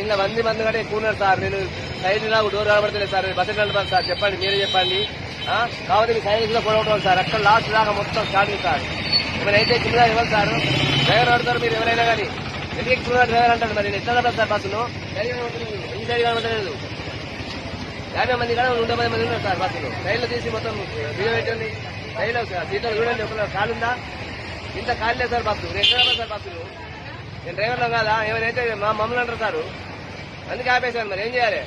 ఇలా మంది మంది కంటే ఎక్కువ ఉన్నారు సార్. నేను సైడ్ నాకు డోర్ కనబడతలేదు సార్. Bus నడపాను sir. చెప్పండి మీరే చెప్పండి. కాబట్టి మీ సైడ్ కూడా సార్. అక్కడ లాస్ట్ దాకా మొత్తం స్టార్టింగ్ సార్. ఎవరైతే కింద ఇవ్వాలి సార్. డ్రైవర్ ఆడతారు మీరు ఎవరైనా కానీ. ఎందుకు డ్రైవర్ అంటారు మరి? నేను ఎట్లా సార్ బస్సును ఈ సైడ్ కనబడలేదు యాభై మంది కూడా నూట పది మంది ఉన్నారు సార్ బస్సులు. సైడ్లో తీసి మొత్తం వీడియో పెట్టండి. సైడ్లో సీట్లో చూడండి ఒక కాలు ఉందా? ఇంత ఖాళీ లేదు సార్ బస్సు. నేను ఎక్కడ సార్ బస్సులు. నేను డ్రైవర్లో కాదా? ఏమైనా అయితే మా మమ్మల్ని అంటారు సార్ అందుకే ఆపేశాను మరి ఏం చేయాలి?